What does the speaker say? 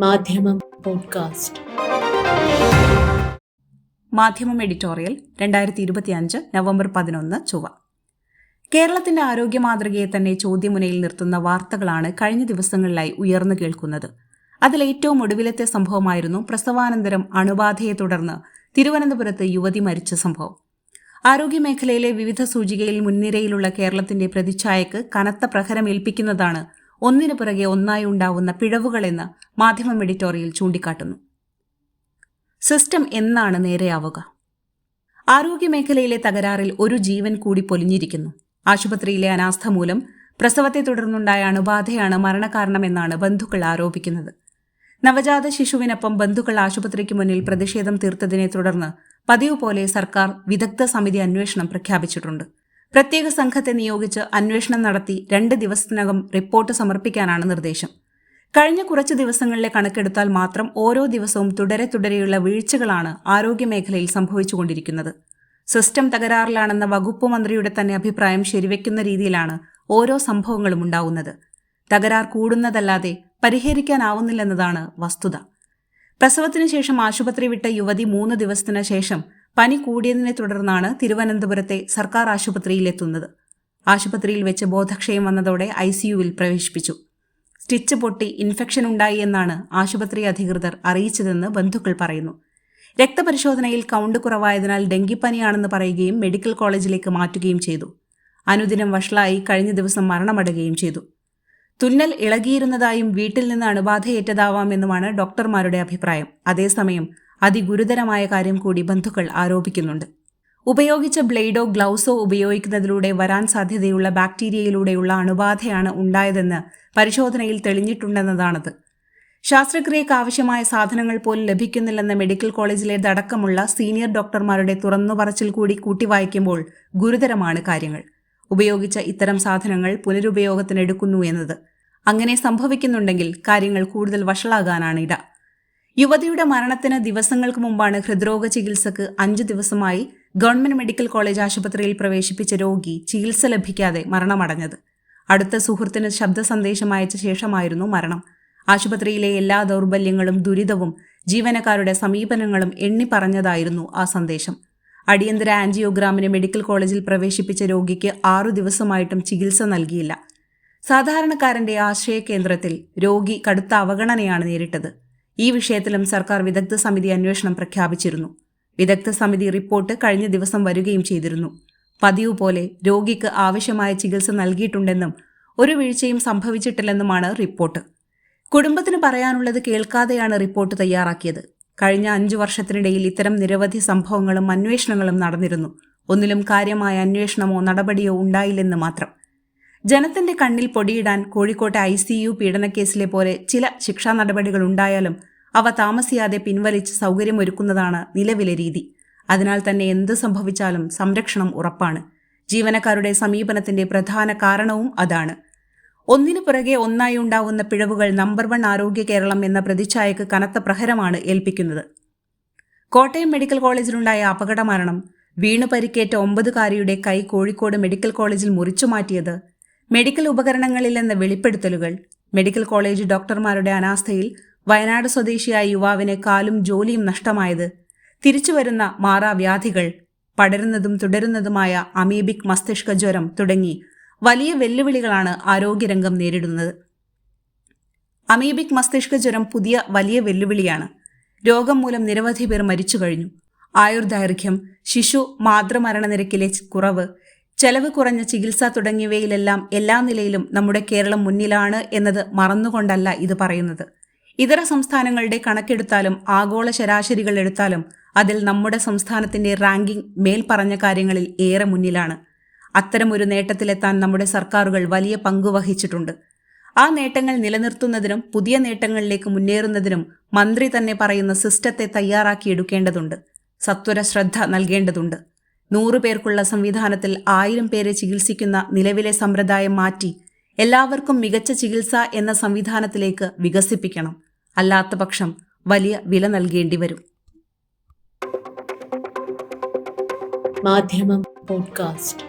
മാധ്യമം പോഡ്കാസ്റ്റ്. മാധ്യമം എഡിറ്റോറിയൽ രണ്ടായിരത്തി ഇരുപത്തി അഞ്ച് നവംബർ പതിനൊന്ന് ചൊവ്വ. കേരളത്തിന്റെ ആരോഗ്യ മാതൃകയെ തന്നെ ചോദ്യമുനയിൽ നിർത്തുന്ന വാർത്തകളാണ് കഴിഞ്ഞ ദിവസങ്ങളിലായി ഉയർന്നു കേൾക്കുന്നത്. അതിൽ ഏറ്റവും ഒടുവിലത്തെ സംഭവമായിരുന്നു പ്രസവാനന്തരം അണുബാധയെ തുടർന്ന് തിരുവനന്തപുരത്ത് യുവതി മരിച്ച സംഭവം. ആരോഗ്യമേഖലയിലെ വിവിധ സൂചികയിൽ മുൻനിരയിലുള്ള കേരളത്തിന്റെ പ്രതിച്ഛായക്ക് കനത്ത പ്രഹരമേൽപ്പിക്കുന്നതാണ് ഒന്നിനു പുറകെ ഒന്നായി ഉണ്ടാവുന്ന പിഴവുകളെന്ന് മാധ്യമം എഡിറ്റോറിയൽ ചൂണ്ടിക്കാട്ടുന്നു. സിസ്റ്റം എന്നാണ് നേരെയാവുക. ആരോഗ്യമേഖലയിലെ തകരാറിൽ ഒരു ജീവൻ കൂടി പൊലിഞ്ഞിരിക്കുന്നു. ആശുപത്രിയിലെ അനാസ്ഥ മൂലം പ്രസവത്തെ തുടർന്നുണ്ടായ അണുബാധയാണ് മരണകാരണമെന്നാണ് ബന്ധുക്കൾ ആരോപിക്കുന്നത്. നവജാത ശിശുവിനൊപ്പം ബന്ധുക്കൾ ആശുപത്രിക്ക് മുന്നിൽ പ്രതിഷേധം തീർത്തതിനെ തുടർന്ന് പതിവ് പോലെ സർക്കാർ വിദഗ്ധ സമിതി അന്വേഷണം പ്രഖ്യാപിച്ചിട്ടുണ്ട്. പ്രത്യേക സംഘത്തെ നിയോഗിച്ച് അന്വേഷണം നടത്തി രണ്ട് ദിവസത്തിനകം റിപ്പോർട്ട് സമർപ്പിക്കാനാണ് നിർദ്ദേശം. കഴിഞ്ഞ കുറച്ച് ദിവസങ്ങളിലെ കണക്കെടുത്താൽ മാത്രം ഓരോ ദിവസവും തുടരെ തുടരെയുള്ള വീഴ്ചകളാണ് ആരോഗ്യമേഖലയിൽ സംഭവിച്ചുകൊണ്ടിരിക്കുന്നത്. സിസ്റ്റം തകരാറിലാണെന്ന വകുപ്പ് മന്ത്രിയുടെ തന്നെ അഭിപ്രായം ശരിവെക്കുന്ന രീതിയിലാണ് ഓരോ സംഭവങ്ങളും ഉണ്ടാവുന്നത്. തകരാർ കൂടുന്നതല്ലാതെ പരിഹരിക്കാനാവുന്നില്ലെന്നതാണ് വസ്തുത. പ്രസവത്തിനു ശേഷം ആശുപത്രി വിട്ട യുവതി മൂന്ന് ദിവസത്തിനു ശേഷം പനി കൂടിയതിനെ തുടർന്നാണ് തിരുവനന്തപുരത്തെ സർക്കാർ ആശുപത്രിയിലെത്തുന്നത്. ആശുപത്രിയിൽ വെച്ച് ബോധക്ഷയം വന്നതോടെ ഐ സിയുവിൽ പ്രവേശിപ്പിച്ചു. സ്റ്റിച്ച് പൊട്ടി ഇൻഫെക്ഷൻ ഉണ്ടായി എന്നാണ് ആശുപത്രി അധികൃതർ അറിയിച്ചതെന്ന് ബന്ധുക്കൾ പറയുന്നു. രക്തപരിശോധനയിൽ കൗണ്ട് കുറവായതിനാൽ ഡെങ്കിപ്പനിയാണെന്ന് പറയുകയും മെഡിക്കൽ കോളേജിലേക്ക് മാറ്റുകയും ചെയ്തു. അനുദിനം വഷളായി കഴിഞ്ഞ ദിവസം മരണമടയുകയും ചെയ്തു. തുന്നൽ ഇളകിയിരുന്നതായും വീട്ടിൽ നിന്ന് അണുബാധയേറ്റതാവാമെന്നുമാണ് ഡോക്ടർമാരുടെ അഭിപ്രായം. അതേസമയം അതിഗുരുതരമായ കാര്യം കൂടി ബന്ധുക്കൾ ആരോപിക്കുന്നുണ്ട്. ഉപയോഗിച്ച ബ്ലേഡോ ഗ്ലൗസോ ഉപയോഗിക്കുന്നതിലൂടെ വരാൻ സാധ്യതയുള്ള ബാക്ടീരിയയിലൂടെയുള്ള അണുബാധയാണ് ഉണ്ടായതെന്ന് പരിശോധനയിൽ തെളിഞ്ഞിട്ടുണ്ടെന്നതാണത്. ശാസ്ത്രക്രിയയ്ക്ക് ആവശ്യമായ സാധനങ്ങൾ പോലും ലഭിക്കുന്നില്ലെന്ന മെഡിക്കൽ കോളേജിലേതടക്കമുള്ള സീനിയർ ഡോക്ടർമാരുടെ തുറന്നുപറച്ചിൽ കൂടി കൂട്ടിവായിക്കുമ്പോൾ ഗുരുതരമാണ് കാര്യങ്ങൾ. ഉപയോഗിച്ച ഇത്തരം സാധനങ്ങൾ പുനരുപയോഗത്തിനെടുക്കുന്നു എന്നത്. അങ്ങനെ സംഭവിക്കുന്നുണ്ടെങ്കിൽ കാര്യങ്ങൾ കൂടുതൽ വഷളാകാനാണ് ഇട. യുവതിയുടെ മരണത്തിന് ദിവസങ്ങൾക്ക് മുമ്പാണ് ഹൃദ്രോഗ ചികിത്സക്ക് അഞ്ചു ദിവസമായി ഗവൺമെന്റ് മെഡിക്കൽ കോളേജ് ആശുപത്രിയിൽ പ്രവേശിപ്പിച്ച രോഗി ചികിത്സ ലഭിക്കാതെ മരണമടഞ്ഞത്. അടുത്ത സുഹൃത്തിന് ശബ്ദ സന്ദേശം അയച്ച ശേഷമായിരുന്നു മരണം. ആശുപത്രിയിലെ എല്ലാ ദൗർബല്യങ്ങളും ദുരിതവും ജീവനക്കാരുടെ സമീപനങ്ങളും എണ്ണി പറഞ്ഞതായിരുന്നു ആ സന്ദേശം. അടിയന്തര ആൻജിയോഗ്രാമിന് മെഡിക്കൽ കോളേജിൽ പ്രവേശിപ്പിച്ച രോഗിക്ക് ആറു ദിവസമായിട്ടും ചികിത്സ നൽകിയില്ല. സാധാരണക്കാരന്റെ ആശ്രയ കേന്ദ്രത്തിൽ രോഗി കടുത്ത അവഗണനയാണ് നേരിട്ടത്. ഈ വിഷയത്തിലും സർക്കാർ വിദഗ്ധ സമിതി അന്വേഷണം പ്രഖ്യാപിച്ചിരുന്നു. വിദഗ്ധ സമിതി റിപ്പോർട്ട് കഴിഞ്ഞ ദിവസം വരികയും ചെയ്തിരുന്നു. പതിവ് പോലെ രോഗിക്ക് ആവശ്യമായ ചികിത്സ നൽകിയിട്ടുണ്ടെന്നും ഒരു വീഴ്ചയും സംഭവിച്ചിട്ടില്ലെന്നുമാണ് റിപ്പോർട്ട്. കുടുംബത്തിന് പറയാനുള്ളത് കേൾക്കാതെയാണ് റിപ്പോർട്ട് തയ്യാറാക്കിയത്. കഴിഞ്ഞ അഞ്ചു വർഷത്തിനിടയിൽ ഇത്തരം നിരവധി സംഭവങ്ങളും അന്വേഷണങ്ങളും നടന്നിരുന്നു. ഒന്നിലും കാര്യമായ അന്വേഷണമോ നടപടിയോ ഉണ്ടായില്ലെന്ന് മാത്രം. ജനത്തിന്റെ കണ്ണിൽ പൊടിയിടാൻ കോഴിക്കോട്ടെ ഐ സി യു പീഡനക്കേസിലെ പോലെ ചില ശിക്ഷാ നടപടികൾ ഉണ്ടായാലും അവ താമസിയാതെ പിൻവലിച്ച് സൗകര്യമൊരുക്കുന്നതാണ് നിലവിലെ രീതി. അതിനാൽ തന്നെ എന്ത് സംഭവിച്ചാലും സംരക്ഷണം ഉറപ്പാണ്. ജീവനക്കാരുടെ സമീപനത്തിന്റെ പ്രധാന കാരണവും അതാണ്. ഒന്നിനു പുറകെ ഒന്നായി ഉണ്ടാവുന്ന പിഴവുകൾ നമ്പർ വൺ ആരോഗ്യ കേരളം എന്ന പ്രതിച്ഛായക്ക് കനത്ത പ്രഹരമാണ് ഏൽപ്പിക്കുന്നത്. കോട്ടയം മെഡിക്കൽ കോളേജിലുണ്ടായ അപകട മരണം വീണു പരിക്കേറ്റ ഒമ്പതുകാരിയുടെ കൈ കോഴിക്കോട് മെഡിക്കൽ കോളേജിൽ മുറിച്ചു മാറ്റിയത് മെഡിക്കൽ ഉപകരണങ്ങളിൽ നിന്ന് വെളിപ്പെടുത്തലുകൾ മെഡിക്കൽ കോളേജ് ഡോക്ടർമാരുടെ അനാസ്ഥയിൽ വയനാട് സ്വദേശിയായ യുവാവിന് കാലും ജോലിയും നഷ്ടമായത് തിരിച്ചുവരുന്ന മാറാവ്യാധികൾ പടരുന്നതും തുടരുന്നതുമായ അമീബിക് മസ്തിഷ്ക ജ്വരം തുടങ്ങി വലിയ വെല്ലുവിളികളാണ് ആരോഗ്യരംഗം നേരിടുന്നത്. അമീബിക് മസ്തിഷ്ക ജ്വരം പുതിയ വലിയ വെല്ലുവിളിയാണ്. രോഗം മൂലം നിരവധി പേർ മരിച്ചു കഴിഞ്ഞു ആയുർദൈർഘ്യം ശിശു മാതൃമരണ നിരക്കിലെ കുറവ് ചെലവ് കുറഞ്ഞ ചികിത്സ തുടങ്ങിയവയിലെല്ലാം എല്ലാ നിലയിലും നമ്മുടെ കേരളം മുന്നിലാണ് എന്നത് മറന്നുകൊണ്ടല്ല ഇത് പറയുന്നത്. ഇതര സംസ്ഥാനങ്ങളുടെ കണക്കെടുത്താലും ആഗോള ശരാശരികൾ എടുത്താലും അതിൽ നമ്മുടെ സംസ്ഥാനത്തിന്റെ റാങ്കിംഗ് മേൽപ്പറഞ്ഞ കാര്യങ്ങളിൽ ഏറെ മുന്നിലാണ്. അത്തരമൊരു നേട്ടത്തിലെത്താൻ നമ്മുടെ സർക്കാരുകൾ വലിയ പങ്ക് വഹിച്ചിട്ടുണ്ട്. ആ നേട്ടങ്ങൾ നിലനിർത്തുന്നതിനും പുതിയ നേട്ടങ്ങളിലേക്ക് മുന്നേറുന്നതിനും മന്ത്രി തന്നെ പറയുന്ന സിസ്റ്റത്തെ തയ്യാറാക്കിയെടുക്കേണ്ടതുണ്ട് സത്വര ശ്രദ്ധ നൽകേണ്ടതുണ്ട്. നൂറു പേർക്കുള്ള സംവിധാനത്തിൽ ആയിരം പേരെ ചികിത്സിക്കുന്ന നിലവിലെ സമ്പ്രദായം മാറ്റി എല്ലാവർക്കും മികച്ച ചികിത്സ എന്ന സംവിധാനത്തിലേക്ക് വികസിപ്പിക്കണം. അല്ലാത്തപക്ഷം വലിയ വില നൽകേണ്ടി വരും. മാധ്യമം പോഡ്കാസ്റ്റ്.